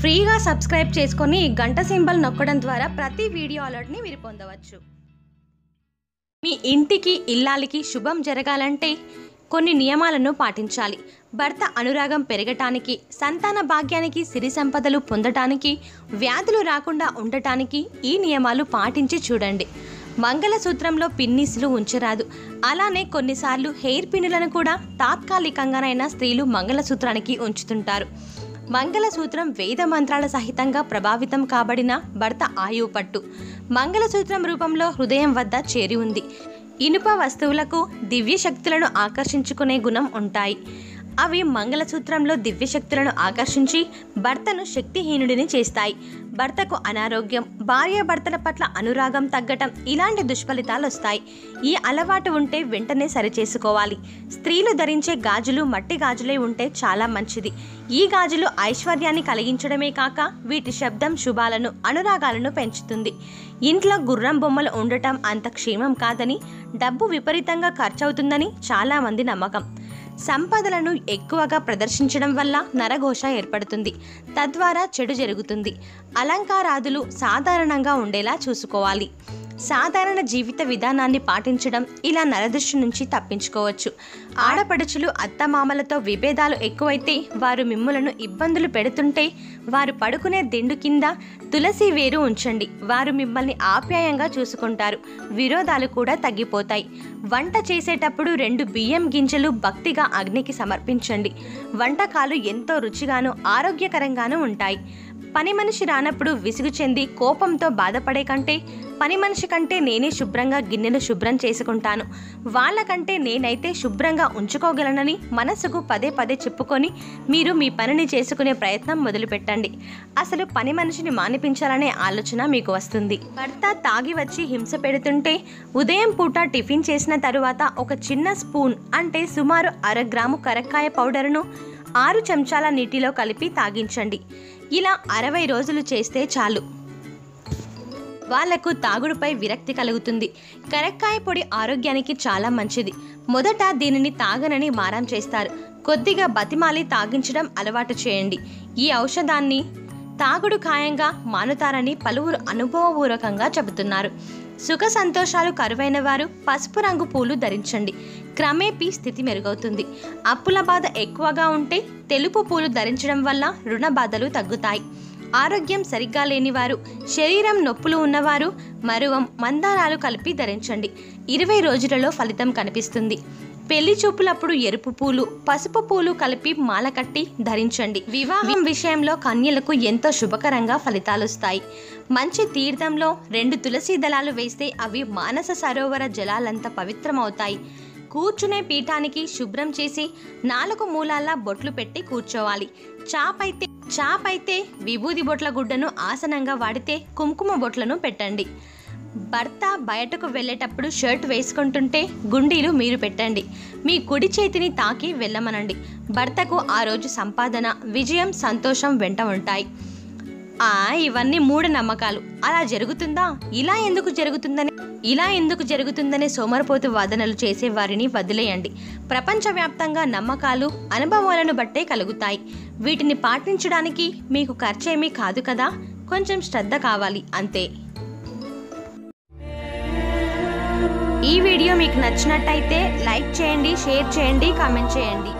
ఫ్రీగా సబ్స్క్రైబ్ చేసుకొని గంట సింబల్ నొక్కడం ద్వారా ప్రతి వీడియో అలర్ట్ని మీరు పొందవచ్చు. మీ ఇంటికి ఇల్లాలికి శుభం జరగాలంటే కొన్ని నియమాలను పాటించాలి. భర్త అనురాగం పెరగటానికి సంతాన భాగ్యానికి సిరి సంపదలు పొందటానికి వ్యాధులు రాకుండా ఉండటానికి ఈ నియమాలు పాటించి చూడండి. మంగళసూత్రంలో పిన్నీసులు ఉంచరాదు. అలానే కొన్నిసార్లు హెయిర్ పిన్నులను కూడా తాత్కాలికంగానైనా స్త్రీలు మంగళసూత్రానికి ఉంచుతుంటారు. మంగళసూత్రం వేద మంత్రాల సహితంగా ప్రభావితం కాబడిన భర్త ఆయువు పట్టు. మంగళసూత్రం రూపంలో హృదయం వద్ద చేరి ఉంది. ఇనుప వస్తువులకు దివ్య శక్తులను ఆకర్షించుకునే గుణం ఉంటాయి. అవి మంగళసూత్రంలో దివ్య శక్తులను ఆకర్షించి భర్తను శక్తిహీనుడిని చేస్తాయి. భర్తకు అనారోగ్యం భార్యాభర్తల పట్ల అనురాగం తగ్గటం ఇలాంటి దుష్ఫలితాలు వస్తాయి. ఈ అలవాటు ఉంటే వెంటనే సరిచేసుకోవాలి. స్త్రీలు ధరించే గాజులు మట్టి గాజులే ఉంటే చాలా మంచిది. ఈ గాజులు ఐశ్వర్యాన్ని కలిగించడమే కాక వీటి శబ్దం శుభాలను అనురాగాలను పెంచుతుంది. ఇంట్లో గుర్రం బొమ్మలు ఉండటం అంత క్షేమం కాదని డబ్బు విపరీతంగా ఖర్చవుతుందని చాలామంది నమ్మకం. సంపదలను ఎక్కువగా ప్రదర్శించడం వల్ల నరఘోష ఏర్పడుతుంది. తద్వారా చెడు జరుగుతుంది. అలంకారాదులు సాధారణంగా ఉండేలా చూసుకోవాలి. సాధారణ జీవిత విధానాన్ని పాటించడం ఇలా నరదృష్టి నుంచి తప్పించుకోవచ్చు. ఆడపడుచులు అత్తమామలతో విభేదాలు ఎక్కువైతే వారు మిమ్ములను ఇబ్బందులు పెడుతుంటే వారు పడుకునే దిండు కింద తులసి వేరు ఉంచండి. వారు మిమ్మల్ని ఆప్యాయంగా చూసుకుంటారు. విరోధాలు కూడా తగ్గిపోతాయి. వంట చేసేటప్పుడు రెండు బియ్యం గింజలు భక్తిగా అగ్నికి సమర్పించండి. వంటకాలు ఎంతో రుచిగాను ఆరోగ్యకరంగాను ఉంటాయి. పని మనిషి రానప్పుడు విసుగు చెంది కోపంతో బాధపడే కంటే పని మనిషి కంటే నేనే శుభ్రంగా గిన్నెలు శుభ్రం చేసుకుంటాను. వాళ్ళకంటే నేనైతే శుభ్రంగా ఉంచుకోగలనని మనసుకు పదే పదే చెప్పుకొని మీరు మీ పనిని చేసుకునే ప్రయత్నం మొదలుపెట్టండి. అసలు పని మనిషిని మానిపించాలనే ఆలోచన మీకు వస్తుంది. భర్త తాగి వచ్చి హింస పెడుతుంటే ఉదయం పూట టిఫిన్ చేసిన తరువాత ఒక చిన్న స్పూన్ అంటే సుమారు అర గ్రాము కరక్కాయ పౌడర్ను ఆరు చెంచాల నీటిలో కలిపి తాగించండి. ఇలా అరవై రోజులు చేస్తే చాలు. వాళ్ళకు తాగుడుపై విరక్తి కలుగుతుంది. కరక్కాయ పొడి ఆరోగ్యానికి చాలా మంచిది. మొదట దీనిని తాగనని మారం చేస్తారు. కొద్దిగా బతిమాలి తాగించడం అలవాటు చేయండి. ఈ ఔషధాన్ని తాగుడు ఖాయంగా మానుతారని పలువురు అనుభవపూర్వకంగా చెబుతున్నారు. సుఖ సంతోషాలు కరువైన వారు పసుపు రంగు పూలు ధరించండి. క్రమేపీ స్థితి మెరుగవుతుంది. అప్పుల బాధ ఎక్కువగా ఉంటే తెలుపు పూలు ధరించడం వల్ల రుణ బాధలు తగ్గుతాయి. ఆరోగ్యం సరిగ్గా లేనివారు శరీరం నొప్పులు ఉన్నవారు మరువం మందారాలు కలిపి ధరించండి. ఇరవై రోజులలో ఫలితం కనిపిస్తుంది. పెళ్ళి చూపులప్పుడు ఎరుపు పూలు పసుపు పూలు కలిపి మాల కట్టి ధరించండి. వివాహం విషయంలో కన్యలకు ఎంతో శుభకరంగా ఫలితాలొస్తాయి. మంచి తీర్థంలో రెండు తులసి దళాలు వేస్తే అవి మానస సరోవర జలాలంత పవిత్రమవుతాయి. కూర్చునే పీఠానికి శుభ్రం చేసి నాలుగు మూలాల బొట్లు పెట్టి కూర్చోవాలి. చాపైతే చాపైతే విభూది బొట్ల గుడ్డను ఆసనంగా వాడితే కుంకుమ బొట్లను పెట్టండి. భర్త బయటకు వెళ్ళేటప్పుడు షర్ట్ వేసుకుంటుంటే గుండీలు మీరు పెట్టండి. మీ కుడి చేతిని తాకి వెళ్ళమనండి. భర్తకు ఆ రోజు సంపాదన విజయం సంతోషం వెంట ఉంటాయి. ఇవన్నీ ఇవన్నీ మూఢనమ్మకాలు. అలా జరుగుతుందా? ఇలా ఎందుకు జరుగుతుందని ఇలా ఎందుకు జరుగుతుందనే సోమరపోతు వాదనలు చేసే వారిని వదిలేయండి. ప్రపంచవ్యాప్తంగా నమ్మకాలు అనుభవాలను బట్టే కలుగుతాయి. వీటిని పాటించడానికి మీకు ఖర్చేమీ కాదు కదా? కొంచెం శ్రద్ధ కావాలి అంతే. ఈ వీడియో మీకు నచ్చినట్టయితే లైక్ చేయండి షేర్ చేయండి కామెంట్ చేయండి.